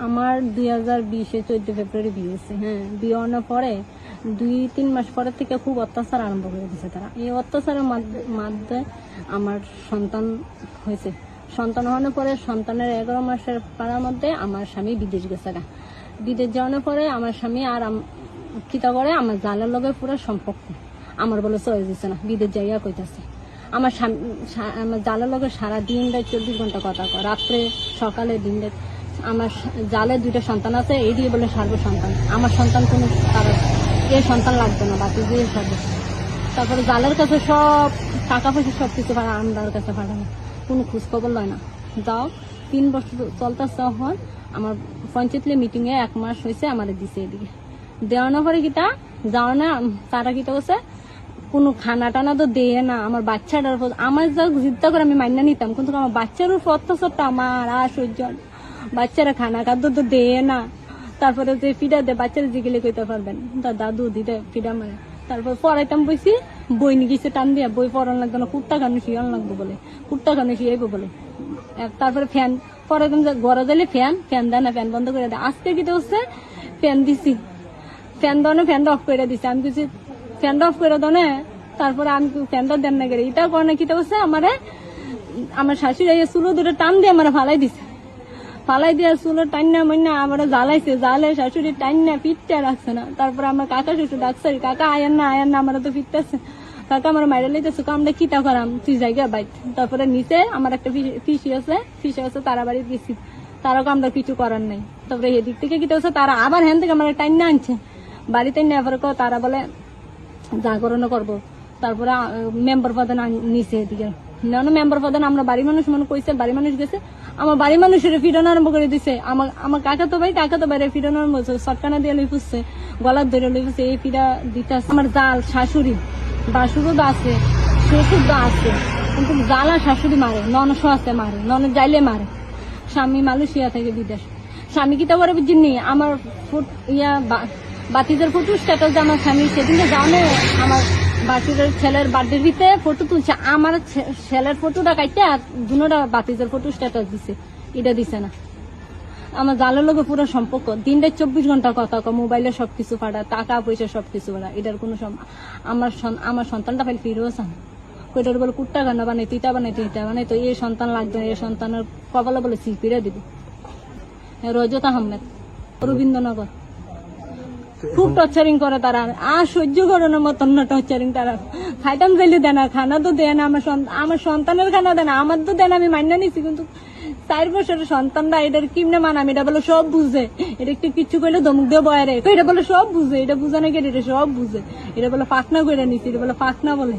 আমার দুই হাজার বিশে চোদ্দ ফেব্রুয়ারি বিয়ে হয়েছে হ্যাঁ। বিয়ে হওয়ার পরে দুই, তিন মাস পরের থেকে খুব অত্যাচার আরম্ভ করে দিয়েছে তারা। এই অত্যাচারের মাধ্য- মাধ্যমে আমার সন্তান হয়েছে। সন্তান হওয়ার পরে সন্তানের এগারো মাসের পাড়ার মধ্যে আমার স্বামী বিদেশ গেছে গা। বিদেশ যাওয়ার পরে আমার স্বামী আর কিতা করে? আমার জালের লগে পুরো সম্পর্ক। আমার বলে চলে দিচ্ছে না, বিদেশ যাইয়া কইতাছে। আমার স্বামী- আমার জালের লগে সারা দিন রাত চব্বিশ ঘণ্টা কথা রাত্রে, সকালে, দিন রাত। আমার জালে দুইটা সন্তান আছে, এই দিয়ে বলে সার্ব সন্তান। আমার সন্তান কোনো তার এ সন্তান লাগবে না, বাকি দিয়ে সার্ব। তারপরে জালের কাছে সব টাকা পয়সা সব কিছু পাঠা আমরার কাছে পাঠানো কোনো খোঁজ খবর লয় না। যাও, তিন বছর চলতেছে হন আমার পঞ্চায়েতলে মিটিং এ এক মাস হয়েছে, আমার দিছে এদিকে। দেওয়ানো পরে কিতা? যাও না তারা কিতা করছে কোনো খানা টানা তো দেয় না, আমার বাচ্চাটার আমার যা চিন্তা করে আমি মান্য নিতাম, কিন্তু আমার বাচ্চার অত্যাচারটা আমার, আর সহ্য হয়। বাচ্চারা খানা খাদ্য তো দেয় না। তারপরে যে ফিডা দেয়, বাচ্চারা জিগিলে কইতে পারবেন তার দাদু দিদে ফিডা মারে। তারপর পড়াইতাম বইছি, বই নিয়ে গেছে টান দিয়া, বই পড়ান লাগতো না, কুর্তা কানে শিয়ান লাগবে বলে। কুর্তা কানে শিয়াইবো বলে। তারপরে ফ্যান। পড়াইতাম যে ঘরে দিলে ফ্যান ফ্যান দেয় না, ফ্যান বন্ধ করে দেয়। আজকে কি হচ্ছে ফ্যান দিছি। ফ্যান দনে ফ্যানটা অফ করে দিছে। আমি কিছু ফ্যানটা অফ করে দনে তারপরে আমি ফ্যানটা দেন না করে এটা করে না কি হচ্ছে আমারে আমার শাশুড়ি চুলো দুটো টান দিয়ে আমার ফালাই দিছে। ফালাই দিয়ে চুলো টান্না মান্না আমার জ্বালাইছে, জ্বালে শাশুড়ি টান্না পিঠটা রাখছে না। তারপরে আমার কাকা শ্বশুর ডাকছে, কাকা আয়ান না আয়ান না, আমার তো পিঠতেছে কাকা আমার মাইরে লইতেছে আমরা কিতা করাম? তুই জায়গা বাইত তারপরে নিচে আমার একটা পিসি আছে পিসি আছে তারা বাড়ি গেছি তারাও আমরা কিছু করার নাই। তারপরে এদিক থেকে কিতা হচ্ছে তারা আবার হ্যান থেকে আমার টাইনা আনছে। বাড়িতে নেওয়ার পর তারা বলে জাগরণ করব। তারপরে মেম্বার আন- নিছে এদিকে। নেন মেম্বার প্রধান, আমরা বাড়ি মানুষ, মনে কইছে বাড়ি মানুষ গেছে, আমার বাড়ি মানুষের ফিরানো আরম্ভ করে দিছে। আমার আমার কাকা তো ভাই কাকা তো বাইরে ফিরানো আরম্ভ করছে সটকানা দিয়ে লই ফুসছে, গলার ধরে লই ফুসছে, এই ফিরা দিতে আমার জাল, শাশুড়ি, বাসুরও তো আছে, শ্বশুর তো আছে, কিন্তু জাল আর শাশুড়ি মারে ননসও আছে মারে নন যাইলে মারে, স্বামী মালয়েশিয়া থেকে বিদেশ। স্বামী কি তো করে বুঝিনি আমার ফুট, ইয়া বাতিদের ফটো স্ট্যাটাস আমার স্বামী, সেদিনকে জানে, আমার বাতিদের ছেলের বার্থডের ভিতরে ফটো তুলছে। আমার ছেলের ফটোটা কাইতে আর দুনোটা বাতিদের ফটো স্ট্যাটাস দিছে। এটা দিছে না। আমার জালের লোকের পুরো সম্পর্ক। দিনটা চব্বিশ ঘণ্টা কথা কয় মোবাইলে সবকিছু ফাটা টাকা, পয়সা সবকিছু পাঠা এটার কোনো আমার আমার সন্তানটা ফাইল ফিরেও চান কইটার বলে কুট্টা গান্না বানাই, তিতা বানাই তিতা বানাই, তো এই সন্তান লাগবে এই সন্তানের কপালে বলে সিপিরে দিব। রজত আহমেদ রবীন্দ্রনগর খুব টর্চারিং করে তারা। আর সহ্য করানোর মতন না টর্চারিং তারা। খাইতাম যাইলে দেয় না, খানা তো না, আমার আমার সন্তানের খানা আমার তো আমি নিছি, কিন্তু চার বছরের সন্তানরা এটার কিমনে মানাম এটা বলে সব বুঝে। এটা একটু কিচ্ছু করলে দমুক দিয়ে বয়ারে এটা বলে সব বুঝে, এটা বুঝানো গেলে এটা সব বুঝে। এটা বলে ফাঁকনা করে নিছি, এটা বলে ফাঁকনা বলে।